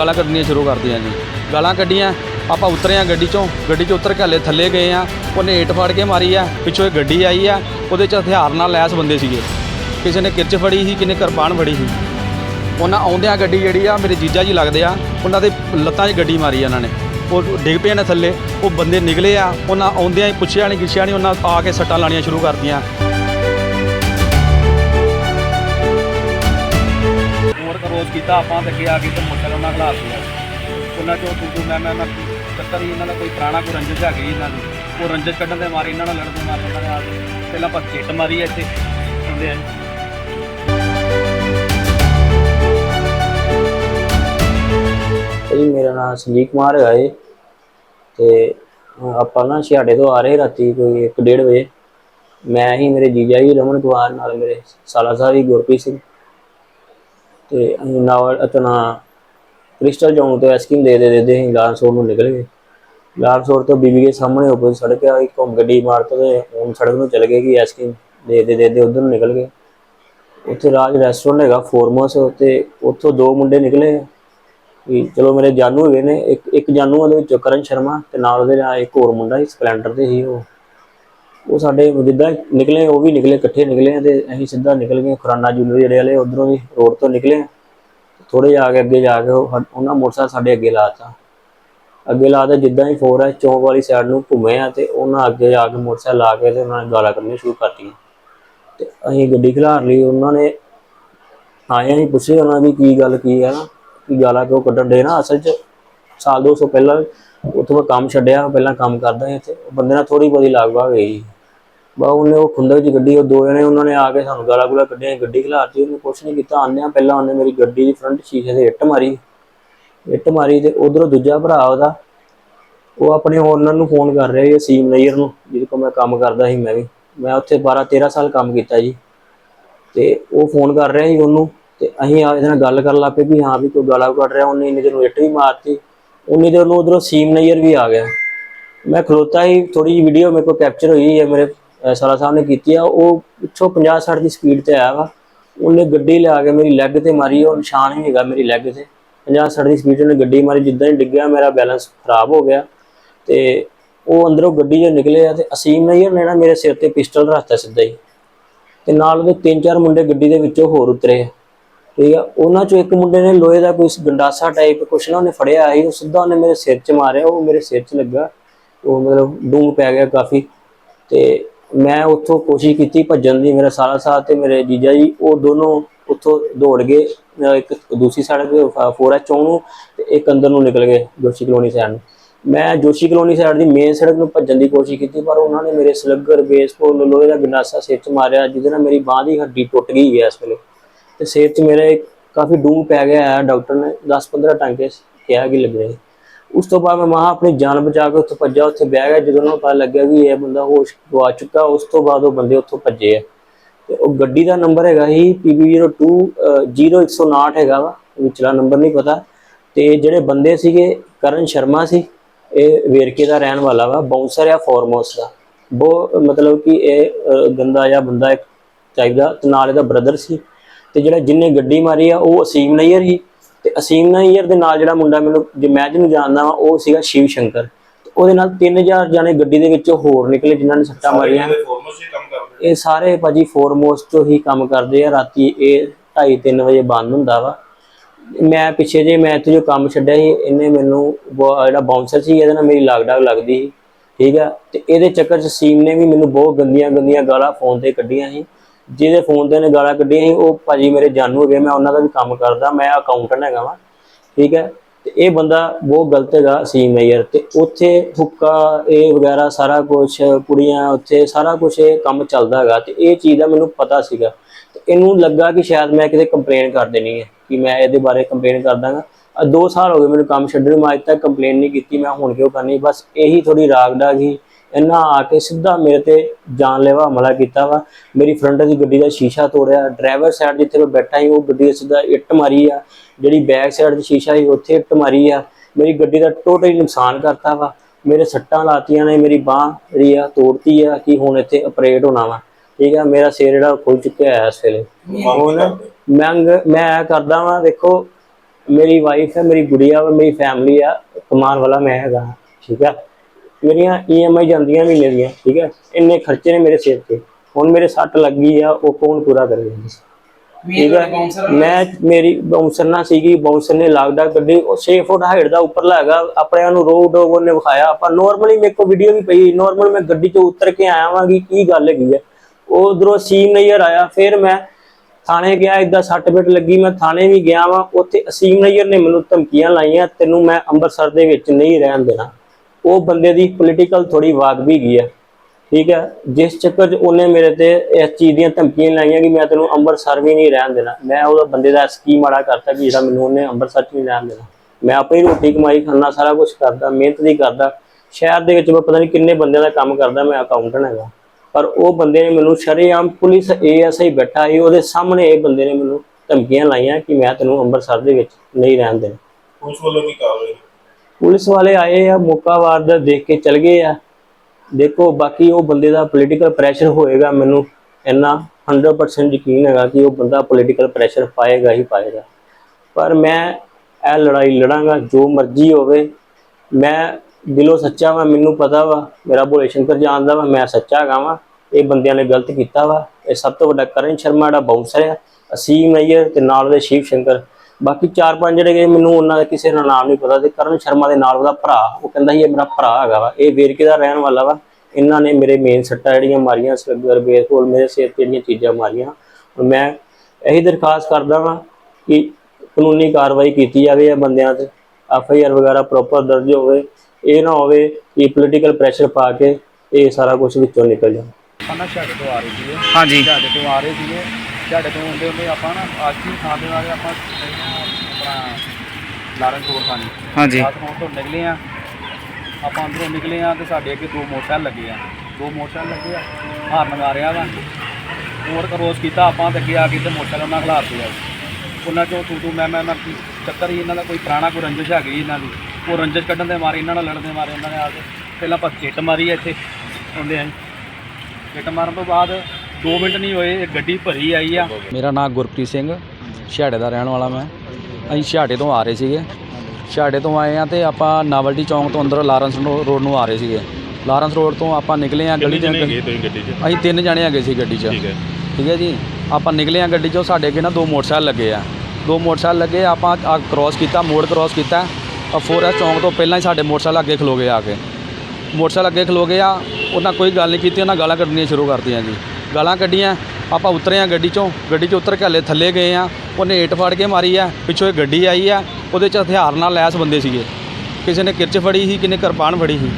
ਗਾਲਾਂ ਕੱਢਣੀਆਂ ਸ਼ੁਰੂ ਕਰਦੀਆਂ ਜੀ। ਗਾਲਾਂ ਕੱਢੀਆਂ, ਆਪਾਂ ਉਤਰੇ ਆ ਗੱਡੀ ਚੋਂ। ਗੱਡੀ 'ਚੋਂ ਉਤਰ ਕੇ ਹਲੇ ਥੱਲੇ ਗਏ ਆ ਉਹਨੇ ਏਟ ਫੜ ਕੇ ਮਾਰੀ ਆ। ਪਿੱਛੋਂ ਇਹ ਗੱਡੀ ਆਈ ਆ। ਉਹਦੇ 'ਚ ਹਥਿਆਰ ਨਾਲ ਲੈਸ ਬੰਦੇ ਸੀਗੇ। ਕਿਸੇ ਨੇ ਕਿਰਚ ਫੜੀ ਸੀ ਕਿਨੇ ਕਿਰਪਾਨ ਫੜੀ ਸੀ। ਉਹਨਾਂ ਆਉਂਦਿਆਂ ਗੱਡੀ ਜਿਹੜੀ ਆ, ਮੇਰੇ ਜੀਜਾ ਜੀ ਲੱਗਦੇ ਆ, ਉਹਨਾਂ ਦੇ ਲੱਤਾਂ 'ਚ ਗੱਡੀ ਮਾਰੀ ਆ ਉਹਨਾਂ ਨੇ। ਉਹ ਡਿੱਗ ਪਏ ਨੇ ਥੱਲੇ। ਉਹ ਬੰਦੇ ਨਿਕਲੇ ਆ। ਉਹਨਾਂ ਆਉਂਦਿਆਂ ਹੀ ਪੁੱਛਿਆ ਨਹੀਂ ਗਿੱਛਿਆ ਨਹੀਂ ਉਹਨਾਂ ਆ ਕੇ ਸੱਟਾਂ ਲਾਣੀਆਂ ਸ਼ੁਰੂ ਕਰਤੀਆਂ ਕਰੋਸ ਆਪਾਂ ਤੇ ਅੱਗੇ ਆ ਕੇ ਤੇ ਮੋਟਰ ਉਹਨਾਂ ਖਲਾਸ ਲਿਆ ਉਹਨਾਂ ਚੋਂ ਤੂੰ ਮੈਂ ਮੈਂ ਚੱਕਰ ਹੀ ਇਹਨਾਂ ਦਾ ਕੋਈ ਪੁਰਾਣਾ ਕੋਈ ਰੰਜਿਸ਼ ਹੈਗੀ ਇਹਨਾਂ ਦੀ। ਉਹ ਰੰਜਿਸ਼ ਕੱਢਣ ਦੇ ਮਾਰੇ ਇਹਨਾਂ ਨਾਲ ਲੜਦੇ ਮਾਰੇ ਇਹਨਾਂ ਨੇ ਪਹਿਲਾਂ ਆਪਾਂ ਚਿੱਟ ਮਾਰੀ ਇੱਥੇ। ਹੁੰਦੇ ਆ ਜੀ। ਮੇਰਾ ਨਾਮ ਸੰਜੀਤ ਕੁਮਾਰ ਹੈਗਾ ਜੀ। ਤੇ ਆਪਾਂ ਨਾ ਛਿਆੜੇ ਤੋਂ ਆ ਰਹੇ ਰਾਤੀ ਕੋਈ 1:30 ਵਜੇ। ਮੈਂ ਹੀ ਮੇਰੇ ਜੀਜਾ ਜੀ ਰਮਨ ਕੁਮਾਰ ਨਾਲ ਮੇਰੇ ਸਾਲਾ ਸਾਹਿਬ ਜੀ ਗੁਰਪ੍ਰੀਤ ਸਿੰਘ। ਤੇ ਅਸੀਂ ਨਾਲ ਅਤਨਾ ਕ੍ਰਿਸਟਲ ਚੌਂਕ ਤੋਂ ਐਸਕਿੰਗ ਦੇ ਦੇ ਦੇ ਦੇ ਅਸੀਂ ਲਾਂਸੋਰ ਨੂੰ ਨਿਕਲ ਗਏ। ਲਾਂਸੋਰ ਤੋਂ ਬੀਬੀ ਦੇ ਸਾਹਮਣੇ ਉੱਪਰ ਸੜਕ ਆ, ਇੱਕ ਘੁੰਮ ਗੱਡੀ ਮਾਰ ਤੋਂ ਤੇ ਹੁਣ ਸੜਕ ਨੂੰ ਚਲੇ ਗਏ ਕਿ ਐਸਕਿੰਗ ਦੇ ਦੇ ਦੇ ਦੇ ਉਧਰ ਨੂੰ ਨਿਕਲ ਗਏ। ਉੱਥੇ ਰਾਜ ਰੈਸਟੋਰੈਂਟ ਹੈਗਾ, ਫੋਰਮਸ, ਤੇ ਉੱਥੋਂ ਦੋ ਮੁੰਡੇ ਨਿਕਲੇ। ਵੀ ਚਲੋ ਮੇਰੇ ਜਾਨੂ ਹੈਗੇ ਨੇ, ਇੱਕ ਇੱਕ ਜਾਨੂ ਉਹਦੇ ਵਿੱਚ ਕਰਨ ਸ਼ਰਮਾ ਤੇ ਨਾਲ ਉਹਦੇ ਨਾਲ ਇੱਕ ਹੋਰ ਮੁੰਡਾ ਸੀ, ਸਪਲੈਂਡਰ ਤੇ ਸੀ ਉਹ। ਉਹ ਸਾਡੇ ਜਿੱਦਾਂ ਨਿਕਲੇ, ਉਹ ਵੀ ਨਿਕਲੇ, ਇਕੱਠੇ ਨਿਕਲੇ ਤੇ ਅਸੀਂ ਸਿੱਧਾ ਨਿਕਲ ਗਏ ਖੁਰਾਨਾ ਜੂਨੀਅਰ ਜਿਹੜੇ ਵਾਲੇ, ਉਧਰੋਂ ਵੀ ਰੋਡ ਤੋਂ ਨਿਕਲੇ ਥੋੜੇ ਜਾ ਕੇ ਅੱਗੇ ਜਾ ਕੇ ਉਹ ਸਾ- ਉਹਨਾਂ ਮੋਟਰਸਾਈਕਲ ਸਾਡੇ ਅੱਗੇ ਲਾਤਾ ਅੱਗੇ ਲਾਤਾ ਜਿੱਦਾਂ ਹੀ ਫੋਰ ਹੈ ਚੌਂਕ ਵਾਲੀ ਸਾਈਡ ਨੂੰ ਘੁੰਮੇ ਆ ਤੇ ਉਹਨਾਂ ਅੱਗੇ ਜਾ ਕੇ ਮੋਟਰਸਾਈਕਲ ਲਾ ਕੇ ਤੇ ਉਹਨਾਂ ਨੇ ਗਾਲਾਂ ਕੱਢਣੀਆਂ ਸ਼ੁਰੂ ਕਰਤੀ ਤੇ ਅਸੀਂ ਗੱਡੀ ਖਿਲਾਰ ਲਈ, ਉਹਨਾਂ ਨੇ ਆਏ ਅਸੀਂ ਪੁੱਛੇ ਉਹਨਾਂ ਦੀ ਕੀ ਗੱਲ, ਕੀ ਹੈ ਨਾ ਕਿ ਗਾਲਾਂ ਕਿਉਂ ਕੱਢਣ ਦੇ ਨਾ? ਅਸਲ 'ਚ ਸਾਲ ਦੋ ਸੌ ਪਹਿਲਾਂ ਉੱਥੋਂ ਮੈਂ ਕੰਮ ਛੱਡਿਆ, ਪਹਿਲਾਂ ਕੰਮ ਕਰਦਾ ਸੀ ਇੱਥੇ। ਉਹ ਬੰਦੇ ਨਾਲ ਥੋੜੀ ਬਹੁਤੀ ਲਾਗਵਾ ਗਈ ਬਾ ਉਹਨੇ ਉਹ ਖੁੰਦਕ ਦੀ ਗੱਡੀ, ਉਹ ਦੋ ਜਣੇ ਉਹਨਾਂ ਨੇ ਆ ਕੇ ਸਾਨੂੰ ਗਾਲਾ ਗੁਲਾ ਕੱਢੀਆਂ, ਗੱਡੀ ਖਿਲਾਰਤੀ, ਉਹਨੇ ਕੁਛ ਨਹੀਂ ਕੀਤਾ। ਆਂਦਿਆਂ ਪਹਿਲਾਂ ਉਹਨੇ ਮੇਰੀ ਗੱਡੀ ਦੀ ਫਰੰਟ ਸ਼ੀਸ਼ੇ ਤੇ ਇੱਟ ਮਾਰੀ। ਇੱਟ ਮਾਰੀ ਤੇ ਉਧਰੋਂ ਦੂਜਾ ਭਰਾ ਉਹਦਾ, ਉਹ ਆਪਣੇ ਓਨਰ ਨੂੰ ਫੋਨ ਕਰ ਰਿਹਾ ਸੀ ਸੀਮ ਨਈਰ ਨੂੰ, ਜਿਹਦੇ ਕੋਲ ਮੈਂ ਕੰਮ ਕਰਦਾ ਸੀ ਮੈਂ ਵੀ। ਮੈਂ ਉੱਥੇ 12 13 ਸਾਲ ਕੰਮ ਕੀਤਾ ਜੀ। ਤੇ ਉਹ ਫੋਨ ਕਰ ਰਿਹਾ ਸੀ ਉਹਨੂੰ ਤੇ ਅਸੀਂ ਆ ਇਹਦੇ ਨਾਲ ਗੱਲ ਕਰਨ ਲੱਗ ਪਏ ਵੀ ਹਾਂ ਵੀ ਕੋਈ ਗਾਲਾ ਕੱਢ ਰਿਹਾ, ਉਹਨੇ ਇੰਨੀ ਦੇਰ ਨੂੰ ਇੱਟ ਵੀ ਮਾਰਤੀ। ਉਨੀ ਦੇਰ ਨੂੰ ਉਧਰੋਂ ਸੀਮ ਨਈਰ ਵੀ ਆ ਗਿਆ। ਮੈਂ ਖਲੋਤਾ ਹੀ ਥੋੜੀ ਜਿਹੀ ਵੀਡੀਓ ਮੇਰੇ ਕੋਲ ਕੈਪਚਰ ਹੋਈ ਹੈ, ਮੇਰੇ ਸਾਲਾ ਸਾਹਿਬ ਨੇ ਕੀਤੀ ਆ। ਉਹ ਪਿੱਛੋਂ 50 60 ਦੀ ਸਪੀਡ ਤੇ ਆਇਆ ਵਾ। ਉਹਨੇ ਗੱਡੀ ਲਿਆ ਕੇ ਮੇਰੀ ਲੈਗ ਤੇ ਮਾਰੀ, ਉਹ ਨਿਸ਼ਾਨ ਹੀ ਹੈਗਾ ਮੇਰੀ ਲੈਗ ਤੇ। 50 60 ਦੀ ਸਪੀਡ ਉਹਨੇ ਗੱਡੀ ਮਾਰੀ, ਜਿੱਦਾਂ ਹੀ ਡਿੱਗਿਆ, ਮੇਰਾ ਬੈਲੈਂਸ ਖਰਾਬ ਹੋ ਗਿਆ। ਤੇ ਉਹ ਅੰਦਰੋਂ ਗੱਡੀ 'ਚੋਂ ਨਿਕਲੇ ਆ ਤੇ ਅਸੀਮ ਨਈਰ ਨੇ ਨਾ ਮੇਰੇ ਸਿਰ ਤੇ ਪਿਸਟਲ ਰੱਖਤਾ ਸਿੱਧਾ ਹੀ। ਤੇ ਨਾਲ ਉਹਦੇ ਤਿੰਨ ਚਾਰ ਮੁੰਡੇ ਗੱਡੀ ਦੇ ਵਿੱਚੋਂ ਹੋਰ ਉਤਰੇ ਆ। ਠੀਕ ਆ? ਉਹਨਾਂ ਚੋਂ ਇੱਕ ਮੁੰਡੇ ਨੇ ਲੋਹੇ ਦਾ ਕੋਈ ਗੰਡਾਸਾ ਟਾਈਪ ਕੁਛ ਨਾ ਉਹਨੇ ਫੜਿਆ ਸੀ, ਉਹ ਸਿੱਧਾ ਉਹਨੇ ਮੇਰੇ ਸਿਰ 'ਚ ਮਾਰਿਆ, ਉਹ ਮੇਰੇ ਸਿਰ 'ਚ ਲੱਗਾ। ਉਹ ਮਤਲਬ ਡੂੰਘ ਪੈ ਗਿਆ ਕਾਫੀ। ਤੇ ਮੈਂ ਉੱਥੋਂ ਕੋਸ਼ਿਸ਼ ਕੀਤੀ ਭੱਜਣ ਦੀ, ਮੇਰਾ ਸਾਰਾ ਸਾਥ ਤੇ ਮੇਰੇ ਜੀਜਾ ਜੀ, ਉਹ ਦੋਨੋਂ ਉੱਥੋਂ ਦੌੜ ਗਏ। ਇੱਕ ਦੂਸਰੀ ਸੜਕ ਫੋਰ ਐਚ ਨੂੰ ਤੇ ਇੱਕ ਅੰਦਰ ਨੂੰ ਨਿਕਲ ਗਏ ਜੋਸ਼ੀ ਕਲੋਨੀ ਸਾਈਡ ਨੂੰ। ਮੈਂ ਜੋਸ਼ੀ ਕਲੋਨੀ ਸਾਈਡ ਦੀ ਮੇਨ ਸੜਕ ਨੂੰ ਭੱਜਣ ਦੀ ਕੋਸ਼ਿਸ਼ ਕੀਤੀ, ਪਰ ਉਹਨਾਂ ਨੇ ਮੇਰੇ ਸਲੱਗਰ, ਬੇਸਬਾਲ, ਲੋਹੇ ਦਾ ਗੰਡਾਸਾ ਸਿਰ 'ਚ ਮਾਰਿਆ, ਜਿਹਦੇ ਨਾਲ ਮੇਰੀ ਬਾਹ ਦੀ ਹੱਡੀ ਟੁੱਟ ਗਈ ਹੈ ਇਸ ਵੇਲੇ। ਤੇ ਸਿਰ 'ਚ ਮੇਰੇ ਕਾਫੀ ਡੂੰਘ ਪੈ ਗਿਆ ਹੈ। ਡਾਕਟਰ ਨੇ 10-15 ਟਾਂਕੇ ਕਿਹਾ ਕਿ ਲੱਗੇ ਰਹੇ। ਉਸ ਤੋਂ ਬਾਅਦ ਮੈਂ ਮਹਾ ਆਪਣੀ ਜਾਨ ਬਚਾ ਕੇ ਉੱਥੋਂ ਭੱਜਾ ਉੱਥੇ ਬਹਿ ਗਿਆ। ਜਦੋਂ ਉਹਨਾਂ ਨੂੰ ਪਤਾ ਲੱਗਿਆ ਕਿ ਇਹ ਬੰਦਾ ਹੋਸ਼ ਗਵਾ ਚੁੱਕਾ, ਉਸ ਤੋਂ ਬਾਅਦ ਉਹ ਬੰਦੇ ਉੱਥੋਂ ਭੱਜੇ ਆ। ਤੇ ਉਹ ਗੱਡੀ ਦਾ ਨੰਬਰ ਹੈਗਾ ਸੀ PB02 ਅਹ 0159 ਹੈਗਾ ਵਾ। ਵਿਚਲਾ ਨੰਬਰ ਨਹੀਂ ਪਤਾ। ਤੇ ਜਿਹੜੇ ਬੰਦੇ ਸੀਗੇ, ਕਰਨ ਸ਼ਰਮਾ ਸੀ। ਇਹ ਵੇਰਕੇ ਦਾ ਰਹਿਣ ਵਾਲਾ ਵਾ ਬਾਉਂਸਰ ਆ ਫੋਰਮੋਸ ਦਾ ਬਹੁਤ ਮਤਲਬ ਕਿ ਇਹ ਗੰਦਾ ਜਿਹਾ ਬੰਦਾ ਇੱਕ ਚਾਹੀਦਾ ਤੇ ਨਾਲ ਇਹਦਾ ਬ੍ਰਦਰ ਸੀ। ਤੇ ਜਿਹੜਾ ਜਿੰਨੇ ਗੱਡੀ ਮਾਰੀ ਆ ਉਹ ਅਸੀਮ ਨਈਅਰ ਸੀ ਤੇ ਅਸੀਮ ਨਈਅਰ ਦੇ ਨਾਲ ਜਿਹੜਾ ਮੁੰਡਾ ਮੈਨੂੰ ਜੇ ਮੈਂ ਜਿਹਨੂੰ ਜਾਣਦਾ ਵਾਂ ਉਹ ਸੀਗਾ ਸ਼ਿਵ ਸ਼ੰਕਰ। ਉਹਦੇ ਨਾਲ 3000 ਜਾਣੇ ਗੱਡੀ ਦੇ ਵਿੱਚੋਂ ਹੋਰ ਨਿਕਲੇ ਜਿਨ੍ਹਾਂ ਨੇ ਸੱਟਾਂ ਮਾਰੀਆਂ। ਫੋਰਮਸ ਹੀ ਇਹ ਸਾਰੇ ਭਾਜੀ ਫੋਰਮੋਸਟ ਤੋਂ ਹੀ ਕੰਮ ਕਰਦੇ ਆ। ਰਾਤੀ ਇਹ 2:30 3 ਵਜੇ ਬੰਦ ਹੁੰਦਾ ਵਾ। ਮੈਂ ਪਿੱਛੇ ਜੇ ਮੈਂ ਇੱਥੇ ਜੋ ਕੰਮ ਛੱਡਿਆ ਸੀ ਇਹਨੇ ਮੈਨੂੰ ਜਿਹੜਾ ਬਾਉਂਸਰ ਸੀ ਇਹਦੇ ਨਾਲ ਮੇਰੀ ਲਾਗ ਡਾਗ ਲੱਗਦੀ ਸੀ। ਠੀਕ ਆ? ਤੇ ਇਹਦੇ ਚੱਕਰ 'ਚ ਸੀਮ ਨੇ ਵੀ ਮੈਨੂੰ ਬਹੁਤ ਗੰਦੀਆਂ ਗੰਦੀਆਂ ਗਾਲਾਂ ਫੋਨ ਤੇ ਕੱਢੀਆਂ ਸੀ। ਜਿਹਦੇ ਫੋਨ ਤੇ ਨੇ ਗਾਲਾਂ ਕੱਢੀਆਂ ਸੀ, ਉਹ ਭਾਜੀ ਮੇਰੇ ਜਾਣੂ ਹੈਗੇ ਮੈਂ ਉਹਨਾਂ ਦਾ ਵੀ ਕੰਮ ਕਰਦਾ, ਮੈਂ ਅਕਾਊਂਟੈਂਟ ਹੈਗਾ ਵਾਂ, ਠੀਕ ਹੈ? ਤੇ ਇਹ ਬੰਦਾ ਬਹੁਤ ਗਲਤ ਹੈਗਾ ਸੀਮ ਮੇਅਰ ਤੇ ਉੱਥੇ ਹੁੱਕਾ, ਇਹ ਵਗੈਰਾ ਸਾਰਾ ਕੁਝ ਕੁੜੀਆਂ ਉੱਥੇ ਸਾਰਾ ਕੁਝ ਇਹ ਕੰਮ ਚੱਲਦਾ ਹੈਗਾ, ਤੇ ਇਹ ਚੀਜ਼ ਦਾ ਮੈਨੂੰ ਪਤਾ ਸੀਗਾ। ਤੇ ਇਹਨੂੰ ਲੱਗਾ ਕਿ ਸ਼ਾਇਦ ਮੈਂ ਕਿਤੇ ਕੰਪਲੇਨ ਕਰ ਦੇਣੀ ਹੈ, ਕਿ ਮੈਂ ਇਹਦੇ ਬਾਰੇ ਕੰਪਲੇਨ ਕਰ ਦਾਂਗਾ ਆ 2 ਸਾਲ ਹੋ ਗਏ ਮੈਨੂੰ ਕੰਮ ਛੱਡਣ ਨੂੰ, ਮੈਂ ਅੱਜ ਤੱਕ ਕੰਪਲੇਨ ਨਹੀਂ ਕੀਤੀ, ਮੈਂ ਹੁਣ ਕਿਉਂ ਕਰਨੀ? ਬਸ ਇਹੀ ਥੋੜੀ ਰਾਗ ਡਾਗ ਹੀ ਇਹਨਾਂ ਆ ਕੇ ਸਿੱਧਾ ਮੇਰੇ ਤੇ ਜਾਨਲੇਵਾ ਹਮਲਾ ਕੀਤਾ ਵਾ। ਮੇਰੀ ਫਰੰਟ ਦੀ ਗੱਡੀ ਦਾ ਸ਼ੀਸ਼ਾ ਤੋੜਿਆ। ਡਰਾਈਵਰ ਸਾਈਡ ਜਿੱਥੇ ਮੈਂ ਬੈਠਾ ਸੀ ਉਹ ਗੱਡੀ ਦੇ ਸਿੱਧਾ ਇੱਟ ਮਾਰੀ ਆ। ਜਿਹੜੀ ਬੈਕ ਸਾਈਡ ਦੀ ਸ਼ੀਸ਼ਾ ਸੀ ਉੱਥੇ ਇੱਟ ਮਾਰੀ ਆ। ਮੇਰੀ ਗੱਡੀ ਦਾ ਟੋਟਲੀ ਨੁਕਸਾਨ ਕਰਤਾ ਵਾ। ਮੇਰੇ ਸੱਟਾਂ ਲਾਤੀਆਂ ਨੇ ਮੇਰੀ ਬਾਹ ਜਿਹੜੀ ਆ ਤੋੜਤੀ ਆ ਕਿ ਹੁਣ ਇੱਥੇ ਆਪਰੇਟ ਹੋਣਾ ਵਾ। ਠੀਕ ਆ ਮੇਰਾ ਸਿਰ ਜਿਹੜਾ ਖੁੱਲ ਚੁੱਕਿਆ ਹੈ ਇਸ ਵੇਲੇ। ਹੁਣ ਮੰਗ ਮੈਂ ਇਹ ਕਰਦਾ ਵਾਂ ਦੇਖੋ ਮੇਰੀ ਵਾਈਫ ਹੈ ਮੇਰੀ ਗੁੜੀਆ ਵਾ ਮੇਰੀ ਫੈਮਿਲੀ ਆ। ਕਮਾਉਣ ਵਾਲਾ ਮੈਂ ਹੈਗਾ ਠੀਕ ਹੈ ਮੇਰੀਆਂ ਈਐਮਆਈ ਜਾਂਦੀਆਂ ਮਹੀਨੇ ਦੀਆਂ ਠੀਕ ਹੈ? ਇੰਨੇ ਖਰਚੇ ਨੇ ਮੇਰੇ ਸਿਰ ਤੇ। ਹੁਣ ਮੇਰੇ ਸੱਟ ਲੱਗੀ ਆ ਉਹ ਕੌਣ ਪੂਰਾ ਕਰੇਗਾ ਠੀਕ ਹੈ? ਮੈਂ ਮੇਰੀ ਬਾਉਂਸਰ ਨਾ ਸੀਗੀ ਬਾਉਂਸਰ ਨੇ ਲੱਗਦਾ ਗੱਡੀ ਉਹ 6 ਫੁੱਟ ਹਾਈਟ ਦਾ ਉੱਪਰਲਾ ਹੈਗਾ ਆਪਣਿਆਂ ਨੂੰ ਰੋਡ ਡੋਗ ਉਹਨੇ ਵਿਖਾਇਆ। ਆਪਾਂ ਨਾਰਮਲੀ ਮੇਰੇ ਕੋਲ ਵੀਡੀਓ ਵੀ ਪਈ ਨਾਰਮਲ ਮੈਂ ਗੱਡੀ ਚੋਂ ਉਤਰ ਕੇ ਆਇਆ ਵਾਂਗੀ ਕੀ ਗੱਲ ਹੈਗੀ ਹੈ ਉਹ ਉਧਰੋਂ ਸੀਨ ਨਜ਼ਰ ਆਇਆ ਫਿਰ ਮੈਂ ਥਾਣੇ ਗਿਆ ਇਦਾਂ ਸੱਟ ਪਿੱਟ ਲੱਗੀ ਮੈਂ ਥਾਣੇ ਵੀ ਗਿਆ ਵਾਂ ਉੱਥੇ ਅਸੀਮ ਨਈਅਰ ਨੇ ਮੈਨੂੰ ਧਮਕੀਆਂ ਲਾਈਆਂ ਤੈਨੂੰ ਮੈਂ ਅੰਮ੍ਰਿਤਸਰ ਦੇ ਵਿੱਚ ਨਹੀਂ ਰਹਿਣ ਦੇਣਾ। ਉਹ ਬੰਦੇ ਦੀ ਪੋਲੀਟੀਕਲ ਥੋੜੀ ਵਾਕ ਵੀ ਗਈ ਹੈ ਠੀਕ ਹੈ ਜਿਸ ਚੱਕਰ 'ਚ ਉਹਨੇ ਮੇਰੇ ਤੇ ਇਸ ਚੀਜ਼ ਦੀਆਂ ਧਮਕੀਆਂ ਲਾਈਆਂ ਕਿ ਮੈਂ ਤੈਨੂੰ ਅੰਮ੍ਰਿਤਸਰ ਵੀ ਨਹੀਂ ਰਹਿਣ ਦੇਣਾ। ਮੈਂ ਉਹਦਾ ਬੰਦੇ ਦਾ ਸਕੀਮ ਮਾੜਾ ਕਰਤਾ ਕਿ ਜਿਹੜਾ ਮੈਨੂੰ ਉਹਨੇ ਅੰਮ੍ਰਿਤਸਰ 'ਚ ਨਹੀਂ ਰਹਿਣ ਦੇਣਾ। ਮੈਂ ਆਪਣੀ ਰੋਟੀ ਕਮਾਈ ਖਾਣਾ ਸਾਰਾ ਕੁਝ ਕਰਦਾ, ਮਿਹਨਤ ਦੀ ਕਰਦਾ। ਸ਼ਹਿਰ ਦੇ ਵਿੱਚ ਮੈਂ ਪਤਾ ਨਹੀਂ ਕਿੰਨੇ ਬੰਦਿਆਂ ਦਾ ਕੰਮ ਕਰਦਾ, ਮੈਂ ਅਕਾਊਂਟੈਂਟ ਹੈਗਾ। ਪਰ ਉਹ ਬੰਦੇ ਨੇ ਮੈਨੂੰ ਸ਼ਰੇਆਮ ਪੁਲਿਸ ਏਐਸਆਈ ਬੈਠਾ ਸੀ, ਉਹਦੇ ਸਾਹਮਣੇ ਇਹ ਬੰਦੇ ਨੇ ਮੈਨੂੰ ਧਮਕੀਆਂ ਲਾਈਆਂ ਕਿ ਮੈਂ ਤੈਨੂੰ ਅੰਮ੍ਰਿਤਸਰ ਦੇ ਵਿੱਚ ਨਹੀਂ ਰਹਿਣ ਦੇਣਾ। ਉਸ ਵੱਲੋਂ ਕੀ ਕਾਰਵਾਈ ਪੁਲਿਸ ਵਾਲੇ ਆਏ ਆ, ਮੌਕਾ ਵਾਰਦਾ ਦੇਖ ਕੇ ਚਲ ਗਏ ਆ। ਦੇਖੋ, ਬਾਕੀ ਉਹ ਬੰਦੇ ਦਾ ਪੋਲੀਟੀਕਲ ਪ੍ਰੈਸ਼ਰ ਹੋਏਗਾ ਮੈਨੂੰ ਇੰਨਾ 100% ਯਕੀਨ ਹੈਗਾ ਕਿ ਉਹ ਬੰਦਾ ਪੋਲੀਟੀਕਲ ਪ੍ਰੈਸ਼ਰ ਪਾਏਗਾ ਹੀ ਪਾਏਗਾ। ਪਰ ਮੈਂ ਇਹ ਲੜਾਈ ਲੜਾਂਗਾ, ਜੋ ਮਰਜ਼ੀ ਹੋਵੇ, ਮੈਂ ਦਿਲੋਂ ਸੱਚਾ ਵਾਂ, ਮੈਨੂੰ ਪਤਾ ਵਾ, ਮੇਰਾ ਭੋਲੇ ਸ਼ੰਕਰ ਜਾਣਦਾ ਵਾ, ਮੈਂ ਸੱਚਾ ਹੈਗਾ ਵਾਂ, ਇਹ ਬੰਦਿਆਂ ਨੇ ਗਲਤ ਕੀਤਾ ਵਾ। ਇਹ ਸਭ ਤੋਂ ਵੱਡਾ ਕਰਨ ਸ਼ਰਮਾ ਦਾ ਬਾਉਂਸਰ ਆ, ਅਸੀਮ ਅਈਅਰ ਤੇ ਨਾਲ ਦੇ ਸ਼ਿਵ ਸ਼ੰਕਰ। ਬਾਕੀ ਚਾਰ ਪੰਜ ਜਿਹੜੇ ਗਏ ਮੈਨੂੰ ਉਹਨਾਂ ਦਾ ਕਿਸੇ ਦਾ ਨਾਮ ਨਹੀਂ ਪਤਾ ਤੇ ਕਰਨ ਸ਼ਰਮਾ ਦੇ ਨਾਲ ਉਹਦਾ ਭਰਾ ਉਹ ਕਹਿੰਦਾ ਸੀ ਇਹ ਮੇਰਾ ਭਰਾ ਹੈਗਾ ਵਾ ਇਹ ਵੇਰਕੇ ਦਾ ਰਹਿਣ ਵਾਲਾ ਵਾ। ਇਹਨਾਂ ਨੇ ਮੇਰੇ ਮੇਨ ਸੱਟਾਂ ਜਿਹੜੀਆਂ ਮਾਰੀਆਂ ਸਲੱਗਰ ਬੇਸਬਾਲ ਮੇਰੇ ਸਿਰ ਤੇ ਜਿਹੜੀਆਂ ਚੀਜ਼ਾਂ ਮਾਰੀਆਂ। ਹੁਣ ਮੈਂ ਇਹੀ ਦਰਖਾਸਤ ਕਰਦਾ ਵਾਂ ਕਿ ਕਾਨੂੰਨੀ ਕਾਰਵਾਈ ਕੀਤੀ ਜਾਵੇ ਇਹ ਬੰਦਿਆਂ ਤੇ ਐਫ ਆਈ ਆਰ ਵਗੈਰਾ ਪ੍ਰੋਪਰ ਦਰਜ ਹੋਵੇ ਇਹ ਨਾ ਹੋਵੇ ਕਿ ਪੋਲੀਟੀਕਲ ਪ੍ਰੈਸ਼ਰ ਪਾ ਕੇ ਇਹ ਸਾਰਾ ਕੁਝ ਵਿੱਚੋਂ ਨਿਕਲ ਜਾਵੇ। ਆਪਾਂ ਛਾੜੇ ਤੋਂ ਆ ਰਹੇ ਸੀਗੇ। ਹਾਂਜੀ। ਛਾੜੇ ਤੋਂ ਆ ਰਹੇ ਸੀਗੇ। ਛਾੜੇ ਤੋਂ ਹੁੰਦੇ ਹੁੰਦੇ ਆਪਾਂ ਨਾ ਆਖੀ ਥਾਂ ਦੇ ਵਾਲੇ ਆਪਾਂ ਗਏ ਨਾ ਆਪਣਾ ਲਾਰੈਂਸ ਰੋਡ ਖਾਨੀ ਹਾਂਜੀ। ਰਾਤ ਨੂੰ ਤੋਂ ਨਿਕਲੇ ਆ। ਆਪਾਂ ਅੰਦਰੋਂ ਨਿਕਲੇ ਆ ਤੇ ਸਾਡੇ ਅੱਗੇ ਦੋ ਮੋਟਰਸਾਈਕਲ ਲੱਗੇ ਆ। ਦੋ ਮੋਟਰਸਾਈਕਲ ਲੱਗੇ ਆ ਹਾਰਨ ਲਗਾ ਰਿਹਾ ਵਾ। ਹੋਰ ਕਰੋਸ ਕੀਤਾ ਆਪਾਂ ਤੇ ਅੱਗੇ ਆ ਕੇ ਤੇ ਮੋਟਰਸਾਈਕਲ ਉਹਨਾਂ ਖਲਾਰਤੇ ਆ ਉਹਨਾਂ ਚੋਂ ਤੂੰ ਤੂੰ ਮੈਂ ਮੈਂ ਮੈਂ ਕੀ ਚੱਕਰ ਹੀ ਇਹਨਾਂ ਦਾ ਕੋਈ ਪੁਰਾਣਾ ਕੋਈ ਰੰਜਿਸ਼ ਹੈਗੀ ਇਹਨਾਂ ਦੀ। ਉਹ ਰੰਜਿਸ਼ ਕੱਢਣ ਦੇ ਮਾਰੇ ਇਹਨਾਂ ਨਾਲ ਲੜਨ ਦੇ ਮਾਰੇ ਉਹਨਾਂ ਨੇ ਆ ਕੇ ਪਹਿਲਾਂ ਆਪਾਂ ਕਿੱਟ ਮਾਰੀ ਆ ਇੱਥੇ। ਆਉਂਦੇ ਆਂ ਕਿੱਟ ਮਾਰਨ ਤੋਂ ਬਾਅਦ 2 ਮਿੰਟ ਨਹੀਂ ਹੋਏ ਇਹ ਗੱਡੀ ਭਰੀ ਆਈ ਆ। ਮੇਰਾ ਨਾਮ ਗੁਰਪ੍ਰੀਤ ਸਿੰਘ ਛਿਹਾੜੇ ਦਾ ਰਹਿਣ ਵਾਲਾ ਮੈਂ। ਅਸੀਂ ਛਿਹਾੜੇ ਤੋਂ ਆ ਰਹੇ ਸੀਗੇ। ਛਿਹਾੜੇ ਤੋਂ ਆਏ ਆ ਤੇ ਆਪਾਂ ਨਾਵਲਟੀ ਚੌਂਕ ਤੋਂ ਅੰਦਰ ਲਾਰੈਂਸ ਰੋ- ਰੋਡ ਨੂੰ ਆ ਰਹੇ ਸੀਗੇ। ਲਾਰੈਂਸ ਰੋਡ ਤੋਂ ਆਪਾਂ ਨਿਕਲੇ ਆ ਦੇ ਗਏ ਗੱਡੀ 'ਚ? ਅਸੀਂ ਤਿੰਨ ਜਣੇ ਹੈਗੇ ਸੀ ਗੱਡੀ 'ਚ। ਠੀਕ ਹੈ। ਠੀਕ ਹੈ ਜੀ? ਆਪਾਂ ਨਿਕਲੇ ਆ ਗੱਡੀ 'ਚੋਂ ਸਾਡੇ ਅੱਗੇ ਨਾ ਦੋ ਮੋਟਰਸਾਈਕਲ ਲੱਗੇ ਆ। ਦੋ ਮੋਟਰਸਾਈਕਲ ਲੱਗੇ ਆ, ਆਪਾਂ ਆ ਕ੍ਰਾਸ ਕੀਤਾ ਮੋੜ ਕ੍ਰਾਸ ਕੀਤਾ। ਆ ਫੋਰੈਸਟ ਚੌਂਕ ਤੋਂ ਪਹਿਲਾਂ ਹੀ ਸਾਡੇ ਮੋਟਰਸਾਈਕਲ ਅੱਗੇ ਖਲੋ ਗਏ ਆ ਕੇ। ਮੋਟਰਸਾਈਕਲ ਅੱਗੇ ਖਲੋ ਗਏ ਆ ਉਹਨਾਂ ਕੋਈ ਗੱਲ ਨਹੀਂ ਕੀਤੀ ਉਹਨਾਂ ਗਾਲਾਂ ਕੱਢਣੀਆਂ ਸ਼ੁਰੂ ਕਰਤੀਆਂ ਜੀ। ਗਾਲਾਂ ਕੱਢੀਆਂ, ਆਪਾਂ ਉਤਰੇ ਆ ਗੱਡੀ 'ਚੋਂ, ਗੱਡੀ 'ਚ ਉਤਰ ਕੇ ਹਲੇ ਥੱਲੇ ਗਏ ਆ ਉਹਨੇ ਏਟ ਫਾੜ ਕੇ ਮਾਰੀ ਆ, ਪਿੱਛੋਂ ਇੱਕ ਗੱਡੀ ਆਈ ਆ, ਉਹਦੇ 'ਚ ਹਥਿਆਰ ਨਾਲ ਲੈਸ ਬੰਦੇ ਸੀਗੇ। ਕਿਸੇ ਨੇ ਕਿਰਚ ਫੜੀ ਸੀ ਕਿਨੇ ਕਿਰਪਾਨ ਫੜੀ ਸੀ।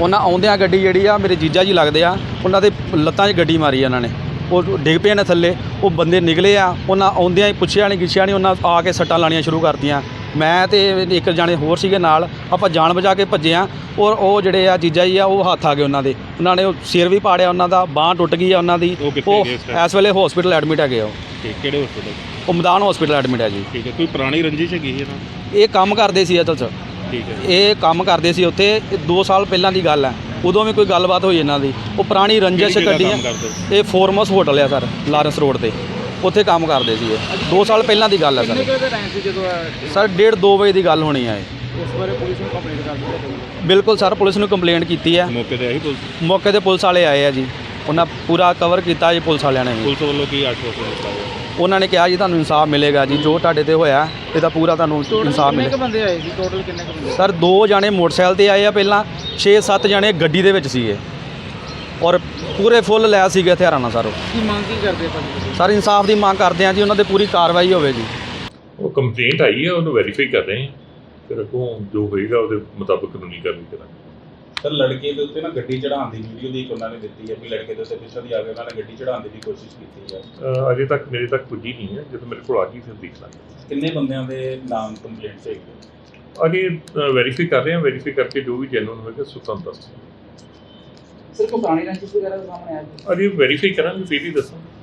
ਉਹਨਾਂ ਆਉਂਦਿਆਂ ਗੱਡੀ ਜਿਹੜੀ ਆ, ਮੇਰੇ ਜੀਜਾ ਜੀ ਲੱਗਦੇ ਆ, ਉਹਨਾਂ ਦੇ ਲੱਤਾਂ 'ਚ ਗੱਡੀ ਮਾਰੀ ਆ ਉਹਨਾਂ ਨੇ। ਉਹ ਡਿੱਗ ਪਏ ਨੇ ਥੱਲੇ, ਉਹ ਬੰਦੇ ਨਿਕਲੇ ਆ, ਉਹਨਾਂ ਆਉਂਦਿਆਂ ਹੀ ਪੁੱਛਿਆ ਨਹੀਂ ਗਿੱਛਿਆ ਨਹੀਂ ਉਹਨਾਂ ਆ ਕੇ ਸੱਟਾਂ ਲਾਣੀਆਂ ਸ਼ੁਰੂ ਕਰਤੀਆਂ। ਮੈਂ ਤੇ ਇੱਕ ਜਾਣੇ ਹੋਰ ਸੀਗੇ ਨਾਲ ਆਪਾਂ ਜਾਨ ਬਚਾ ਕੇ ਭੱਜੇ ਆ ਔਰ ਉਹ ਜਿਹੜੇ ਆ ਜੀਜਾ ਜੀ ਆ ਉਹ ਹੱਥ ਆ ਗਏ ਉਹਨਾਂ ਦੇ। ਉਹਨਾਂ ਨੇ ਉਹ ਸਿਰ ਵੀ ਪਾੜਿਆ ਉਹਨਾਂ ਦਾ ਬਾਹ ਟੁੱਟ ਗਈ ਆ ਉਹਨਾਂ ਦੀ। ਉਹ ਕਿੱਥੇ ਉਹ ਗਏ ਇਸ time? ਇਸ ਵੇਲੇ ਹਸਪੀਟਲ ਐਡਮਿਟ ਹੈਗੇ ਆ ਉਹ। ਠੀਕ ਕਿਹੜੇ ਹਸਪੀਟਲ ਉਹ ਮੈਦਾਨ ਹਸਪੀਟਲ ਐਡਮਿਟ ਹੈ ਜੀ। ਠੀਕ ਹੈ ਕੋਈ ਪੁਰਾਣੀ ਰੰਜਿਸ਼ ਹੈਗੀ ਇਹਨਾਂ ਇਹ ਕੰਮ ਕਰਦੇ ਸੀ ਅਸਲ 'ਚ। ਠੀਕ ਹੈ ਇਹ ਕੰਮ ਕਰਦੇ ਸੀ ਉੱਥੇ 2 ਸਾਲ ਪਹਿਲਾਂ ਦੀ ਗੱਲ ਹੈ। ਉਦੋਂ ਵੀ ਕੋਈ ਗੱਲਬਾਤ ਹੋਈ ਇਹਨਾਂ ਦੀ। ਉਹ ਪੁਰਾਣੀ ਰੰਜਿਸ਼ ਕਿਹੜੀ ਜਗ੍ਹਾ ਕੱਢੀ ਕੰਮ ਹੈ ਕਰਦੇ? ਇਹ ਫੋਰਮਸ ਹੋਟਲ ਆ ਸਰ ਲਾਰੈਂਸ ਰੋਡ ਤੇ। ਉੱਥੇ ਕੰਮ ਕਰਦੇ ਸੀ ਇਹ 2 ਸਾਲ ਪਹਿਲਾਂ ਦੀ ਗੱਲ ਹੈ ਸਰ। ਸਰ ਡੇਢ 2 ਵਜੇ ਦੀ ਗੱਲ ਹੋਣੀ ਹੈ ਇਹ। ਉਸ ਬਾਰੇ ਪੁਲਿਸ ਨੂੰ ਕੰਪਲੇਂਟ ਕਰ ਦਿੱਤੀ ਬਿਲਕੁਲ ਸਰ ਪੁਲਿਸ ਨੂੰ ਕੰਪਲੇਂਟ ਕੀਤੀ ਹੈ। ਮੌਕੇ ਤੇ ਆਈ ਪੁਲਿਸ? ਮੌਕੇ ਤੇ ਪੁਲਿਸ ਵਾਲੇ ਆਏ ਆ ਜੀ। ਉਹਨਾਂ ਪੂਰਾ ਕਵਰ ਕੀਤਾ ਜੀ ਪੁਲਿਸ ਵਾਲਿਆਂ ਨੇ। ਪੁਲਿਸ ਵੱਲੋਂ ਕੀ ਆਸ਼ਵਾਸਨ ਦਿੱਤਾ ਉਹਨਾਂ ਨੇ ਕਿਹਾ ਜੀ ਤੁਹਾਨੂੰ ਇਨਸਾਫ ਮਿਲੇਗਾ ਜੀ। ਜੋ ਤੁਹਾਡੇ ਤੇ ਹੋਇਆ ਇਹਦਾ ਪੂਰਾ ਤੁਹਾਨੂੰ ਇਨਸਾਫ ਕਿੰਨੇ ਮਿਲੇਗਾ। ਕ ਬੰਦੇ ਆਏ ਸੀ? ਟੋਟਲ ਕਿੰਨੇ ਬੰਦੇ ਸਰ ਦੋ ਜਾਣੇ ਮੋਟਰਸਾਈਕਲ ਤੇ ਆਏ ਆ ਪਹਿਲਾਂ। 6-7 ਜਾਣੇ ਗੱਡੀ ਦੇ ਵਿੱਚ ਸੀਗੇ। ਔਰ ਪੂਰੇ ਫੁੱਲ ਲੈ ਸੀਗੇ ਹਥਿਆਰਾਂ ਨਾਲ ਸਰ। ਕੀ ਮੰਗ ਕੀ ਕਰਦੇ ਭਾਜੀ ਸਰ ਇਨਸਾਫ ਦੀ ਮੰਗ ਕਰਦੇ ਆ ਜੀ ਉਹਨਾਂ ਤੇ ਪੂਰੀ ਕਾਰਵਾਈ ਹੋਵੇ ਜੀ। ਉਹ ਕੰਪਲੇਂਟ ਆਈ ਹੈ ਉਹਨੂੰ ਵੈਰੀਫਾਈ ਕਰ ਰਹੇ ਹਾਂ ਫਿਰ ਅੱਗੋਂ ਜੋ ਹੋਏਗਾ ਉਹਦੇ ਮੁਤਾਬਕ ਕਾਨੂੰਨੀ ਕਾਰਵਾਈ ਕਰਾਂਗੇ। ਸਰ ਲੜਕੇ ਦੇ ਉੱਤੇ ਨਾ ਗੱਡੀ ਚੜਾਉਣ ਦੀ ਵੀਡੀਓ ਦੀ ਇੱਕ ਉਹਨਾਂ ਨੇ ਦਿੱਤੀ ਹੈ ਵੀ ਲੜਕੇ ਦੇ ਉੱਤੇ ਪਿੱਛੋਂ ਦੀ ਆ ਕੇ ਉਹਨਾਂ ਨੇ ਗੱਡੀ ਚੜਾਉਣ ਦੀ ਵੀ ਕੋਸ਼ਿਸ਼ ਕੀਤੀ ਹੈ ਅਹ ਅਜੇ ਤੱਕ ਮੇਰੇ ਤੱਕ ਪੁੱਜੀ ਨਹੀਂ ਹੈ। ਜਦੋਂ ਮੇਰੇ ਕੋਲ ਆ ਗਈ ਫਿਰ ਦੇਖ ਲਾਂਗੇ। ਕਿੰਨੇ ਬੰਦਿਆਂ ਦੇ ਨਾਮ ਕੰਪਲੇਂਟ ਹੈਗੇ ਅਜੇ ਵੈਰੀਫਾਈ ਕਰ ਰਹੇ ਹਾਂ ਵੈਰੀਫਾਈ ਕਰਕੇ ਜੋ ਵੀ ਜੈਨੂਨ ਹੋਏਗਾ ਸੋ ਤੁਹਾਨੂੰ ਦੱਸ ਦਿਆਂਗੇ। ਸਿਰਫ ਪੁਰਾਣੀ ਰੰਜਿਸ਼ ਵਗੈਰਾ ਦਾ ਸਾਹਮਣੇ ਆਇਆ ਅਜੇ ਵੈਰੀਫਾਈ ਕਰਾਂਗੇ ਫਿਰ ਹੀ ਦੱਸਾਂਗੇ।